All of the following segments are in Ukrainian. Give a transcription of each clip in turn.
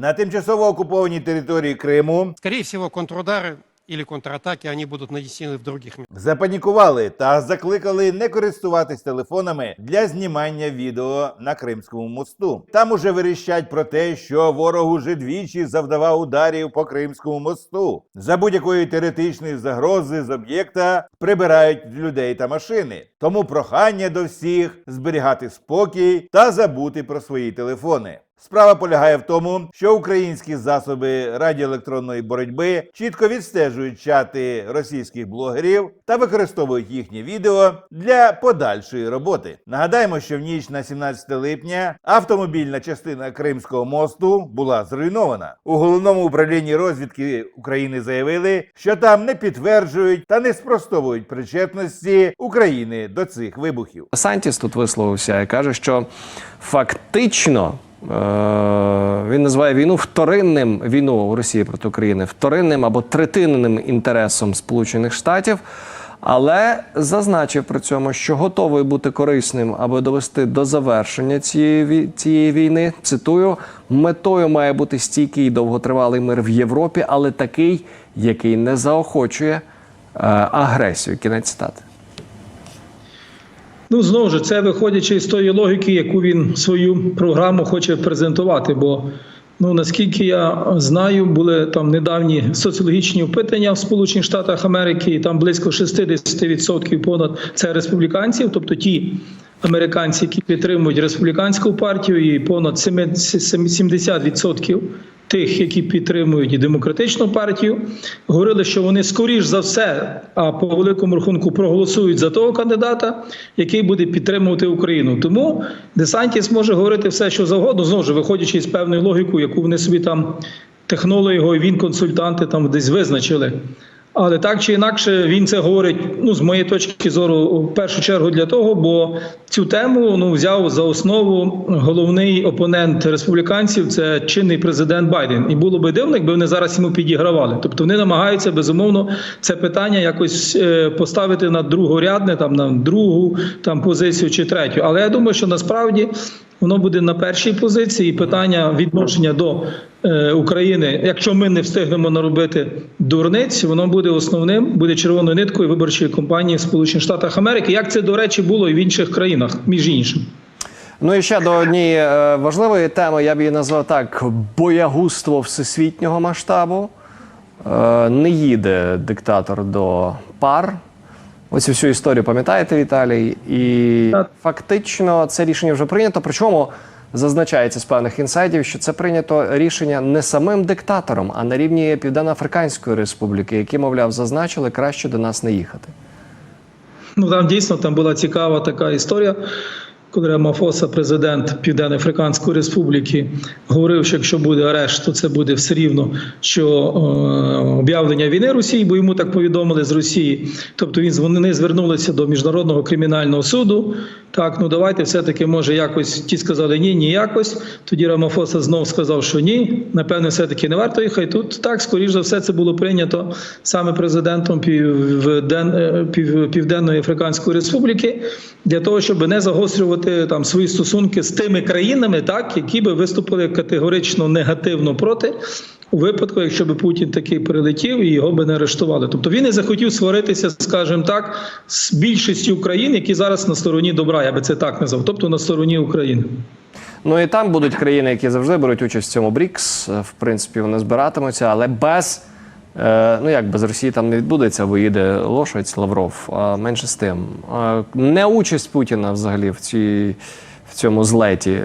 На тимчасово окупованій території Криму Скорее всего, контрудары или контратаки, они будут нанесены в других местах. запанікували та закликали не користуватись телефонами для знімання відео на Кримському мосту. Там уже вирішать про те, що ворог уже двічі завдавав ударів по Кримському мосту. За будь-якої теоретичної загрози з об'єкта прибирають людей та машини. Тому прохання до всіх зберігати спокій та забути про свої телефони. Справа полягає в тому, що українські засоби радіоелектронної боротьби чітко відстежують чати російських блогерів та використовують їхні відео для подальшої роботи. Нагадаємо, що в ніч на 17 липня автомобільна частина Кримського мосту була зруйнована. У головному управлінні розвідки України заявили, що там не підтверджують та не спростовують причетності України до цих вибухів. Сантіс тут висловився і каже, що фактично він називає війну вторинним війну Росії проти України, вторинним або третинним інтересом Сполучених Штатів. Але зазначив при цьому, що готовий бути корисним, аби довести до завершення цієї, цієї війни. Цитую: метою має бути стійкий довготривалий мир в Європі, але такий, який не заохочує е, агресію. Кінець цитати. Ну, знову ж, це виходячи з тої логіки, яку він свою програму хоче презентувати. Бо, ну наскільки я знаю, були там недавні соціологічні опитання в Сполучених Штатах Америки, і там близько 60% понад це республіканців, тобто ті американці, які підтримують республіканську партію, і понад 70% тих, які підтримують і демократичну партію, говорили, що вони скоріш за все, а по великому рахунку проголосують за того кандидата, який буде підтримувати Україну. Тому Десантіс може говорити все, що завгодно, знову ж виходячи з певної логіки, яку вони собі там технологи він консультанти там десь визначили. Але так чи інакше він це говорить, ну з моєї точки зору, в першу чергу для того, бо цю тему ну взяв за основу головний опонент республіканців це чинний президент Байден. І було би дивно, якби вони зараз йому підігравали. Тобто вони намагаються безумовно це питання якось е, поставити на другорядне, там на другу там позицію чи третю. Але я думаю, що насправді воно буде на першій позиції. Питання відношення до е, України, якщо ми не встигнемо наробити дурниць, воно буде основним, буде червоною ниткою виборчої кампанії в Сполучених Штатах Америки. Як це до речі було і в інших країнах, між іншим. Ну і ще до однієї е, важливої теми, я б її назвав так: боягузтво всесвітнього масштабу. Е, не їде диктатор до пар. Ось цю всю історію пам'ятаєте, Віталій? І фактично це рішення вже прийнято. Причому зазначається з певних інсайдів, що це прийнято рішення не самим диктатором, а на рівні Південно-Африканської республіки, які, мовляв, зазначили краще до нас не їхати. Ну там дійсно там була цікава така історія. Коли Мафоса, президент Південно-Африканської Республіки, говорив, що якщо буде арешт, то це буде все рівно, що е, об'явлення війни Росії, бо йому так повідомили з Росії. Тобто він вони звернулися до міжнародного кримінального суду. Так, ну давайте все-таки може якось ті сказали ні, ні якось. Тоді Рамафоса знов сказав, що ні, напевне, все-таки не варто їхати. Тут так, скоріш за все, це було прийнято саме президентом Півден... е, Пів... Південної Африканської Республіки для того, щоб не загострювати там свої стосунки з тими країнами, так які би виступили категорично негативно проти. У випадку, якщо би Путін такий прилетів і його би не арештували, тобто він не захотів сваритися, скажімо так, з більшістю країн, які зараз на стороні добра, я би це так назвав, тобто на стороні України. Ну і там будуть країни, які завжди беруть участь в цьому БРІКС. В принципі, вони збиратимуться, але без. е, Ну як без Росії там не відбудеться, бо їде Лошадь Лавров, а менше з тим. Е, Не участь Путіна взагалі в цій в цьому злеті.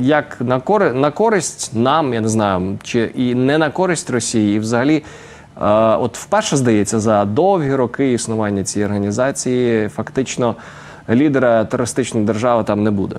Як на кори на користь нам, я не знаю, чи і не на користь Росії, і взагалі, е, от вперше здається, за довгі роки існування цієї організації фактично лідера терористичної держави там не буде.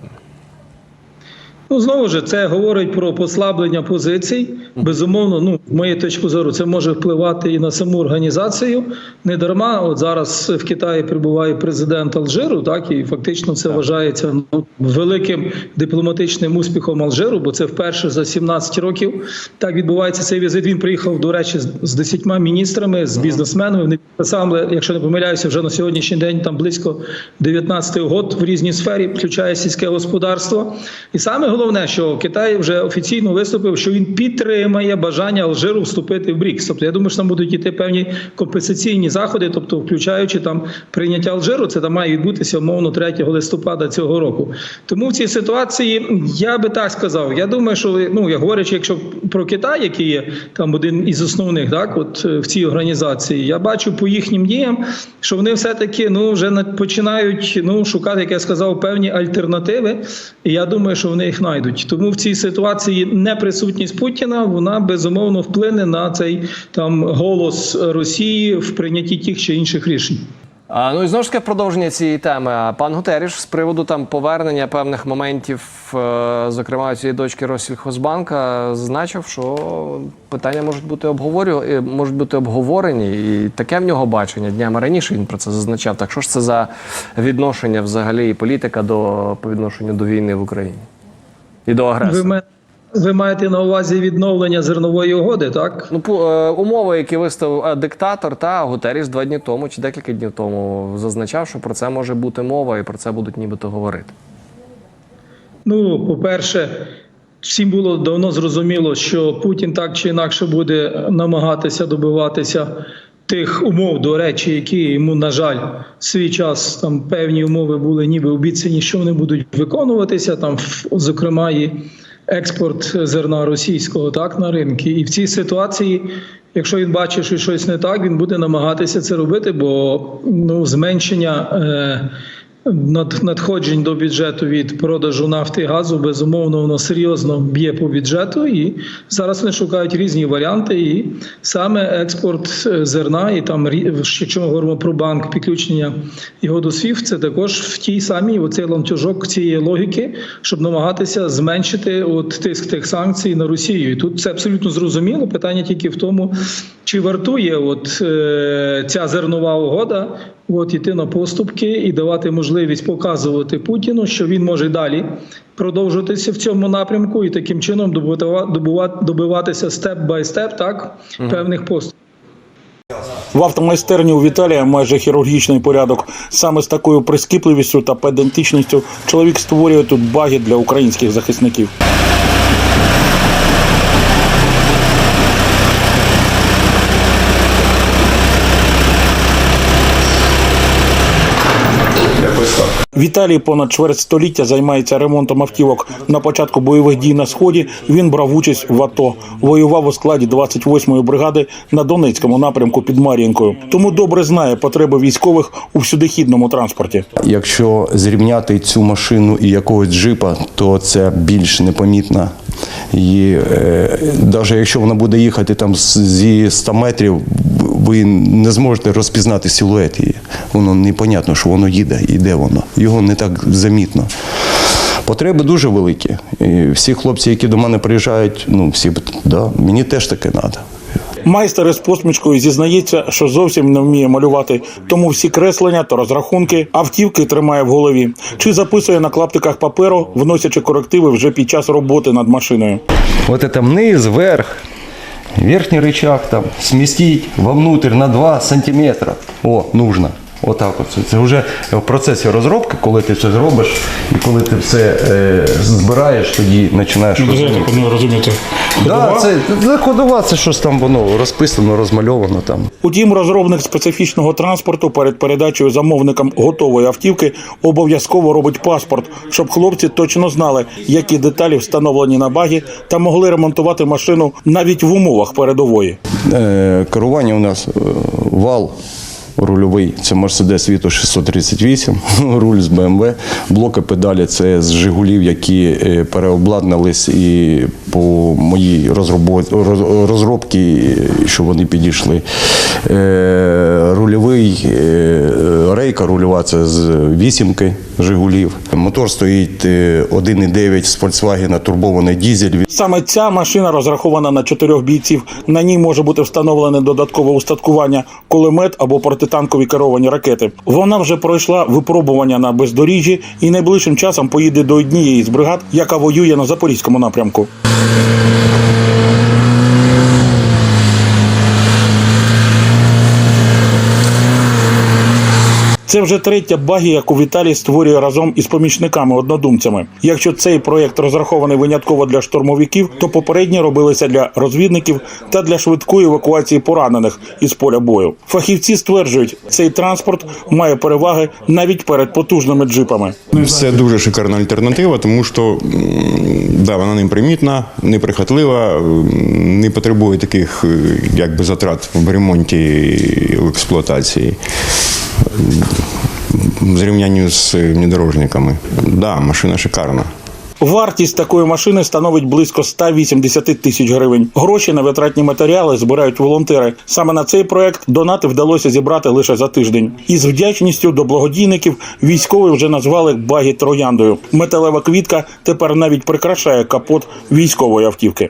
Ну знову ж це говорить про послаблення позицій. Безумовно, ну з моєї точки зору, це може впливати і на саму організацію. Не дарма. От зараз в Китаї прибуває президент Алжиру, так і фактично це вважається ну, великим дипломатичним успіхом Алжиру, бо це вперше за 17 років так відбувається цей візит. Він приїхав, до речі, з- з 10 міністрами, з бізнесменами. Вони підписали, якщо не помиляюся, вже на сьогоднішній день там близько 19 угод в різній сфері, включає сільське господарство. І саме головне, що Китай вже офіційно виступив, що він підтримає бажання Алжиру вступити в БРІКС. Тобто я думаю, що там будуть іти певні компенсаційні заходи, тобто включаючи там прийняття Алжиру, це там має відбутися умовно 3 листопада цього року. Тому в цій ситуації я би так сказав. Я думаю, що ну я говорячи, якщо про Китай, який є там один із основних, так от е, в цій організації, я бачу по їхнім діям, що вони все таки ну вже починають ну шукати, як я сказав, певні альтернативи. І я думаю, що вони їх знайдуть. Тому в цій ситуації неприсутність Путіна вона безумовно вплине на цей там голос Росії в прийнятті тих чи інших рішень. А, ну і знову ж таки продовження цієї теми. Пан Гутеріш з приводу там повернення певних моментів, е, зокрема цієї дочки Россільхозбанка, зазначив, що питання можуть бути обговорю, е, можуть бути обговорені, і таке в нього бачення днями раніше він про це зазначав. Так що ж це за відношення взагалі і політика до по відношенню до війни в Україні і до Ви, агресора? ма- ви маєте на увазі відновлення зернової угоди, так? Ну, по- е, умови, які виставив е, диктатор, та Гутеріш два дні тому чи декілька днів тому зазначав, що про це може бути мова, і про це будуть нібито говорити. Ну, по-перше, всім було давно зрозуміло, що Путін так чи інакше буде намагатися добиватися тих умов, до речі, які йому, на жаль, свій час там певні умови були ніби обіцяні, що вони будуть виконуватися. Там, зокрема, і експорт зерна російського так на ринки. І в цій ситуації. Якщо він бачить, що щось не так, він буде намагатися це робити, бо ну зменшення е, надходжень до бюджету від продажу нафти і газу безумовно воно серйозно б'є по бюджету, і зараз вони шукають різні варіанти. І саме експорт е, зерна, і там якщо ми говоримо про банк, підключення його до СВІФ, це також в тій самій оцей ланцюжок цієї логіки, щоб намагатися зменшити от тиск тих санкцій на Росію. І тут це абсолютно зрозуміло. Питання тільки в тому, чи вартує от е, ця зернова угода от іти на поступки і давати можливість показувати Путіну, що він може далі продовжуватися в цьому напрямку, і таким чином добувати, добувати, добиватися степ бай степ, так певних поступів. В автомайстерні у Віталія майже хірургічний порядок. Саме з такою прискіпливістю та педантичністю чоловік створює тут баги для українських захисників. Віталій понад чверть століття займається ремонтом автівок. На початку бойових дій на сході він брав участь в АТО. Воював у складі 28-ї бригади на Донецькому напрямку під Мар'їнкою. Тому добре знає потреби військових у всюдихідному транспорті. Якщо зрівняти цю машину і якогось джипа, то це більш непомітно. І е, навіть якщо вона буде їхати там зі 100 метрів, ви не зможете розпізнати силует її. Воно непонятно, що воно їде і де воно. Його не так замітно. Потреби дуже великі. І всі хлопці, які до мене приїжджають, ну всі да, мені теж таке треба. Майстер із посмішкою зізнається, що зовсім не вміє малювати, тому всі креслення та розрахунки автівки тримає в голові чи записує на клаптиках паперу, вносячи корективи вже під час роботи над машиною. Вот это вниз, вверх, верхний рычаг там сместить вовнутрь на 2 сантиметра. О, нужно. Отак от. Це- вже в процесі розробки, коли ти це зробиш, і коли ти все е, збираєш, тоді починаєш розуміти. Да, це, це ходова, це щось там воно розписано, розмальовано там. Утім, розробник специфічного транспорту перед передачею замовникам готової автівки обов'язково робить паспорт, щоб хлопці точно знали, які деталі встановлені на багі, та могли ремонтувати машину навіть в умовах передової. Е, керування у нас е, вал рульовий, це Mercedes Vito 638, руль з BMW, блоки педалі це з Жигулів, які е, переобладнались і по моїй розробці, е, що вони підійшли. Е, Рульовий е, рейка рульова це з вісімки Жигулів. Мотор стоїть е, 1,9 з Volkswagen турбований дізель. Саме ця машина розрахована на чотирьох бійців. На ній може бути встановлене додаткове устаткування, кулемет або протитанкові керовані ракети. Вона вже пройшла випробування на бездоріжжі і найближчим часом поїде до однієї з бригад, яка воює на запорізькому напрямку. Thank you. Це вже третя багі, яку Віталій створює разом із помічниками-однодумцями. Якщо цей проєкт розрахований винятково для штурмовиків, то попередні робилися для розвідників та для швидкої евакуації поранених із поля бою. Фахівці стверджують, цей транспорт має переваги навіть перед потужними джипами. Це дуже шикарна альтернатива, тому що да, вона непримітна, неприхотлива, не потребує таких е, якби, затрат в ремонті в експлуатації. В з внедорожниками. Да, машина шикарна. Вартість такої машини становить близько 180 тисяч гривень. Гроші на витратні матеріали збирають волонтери. Саме на цей проект донати вдалося зібрати лише за тиждень. Із вдячністю до благодійників військові вже назвали багі трояндою. Металева квітка тепер навіть прикрашає капот військової автівки.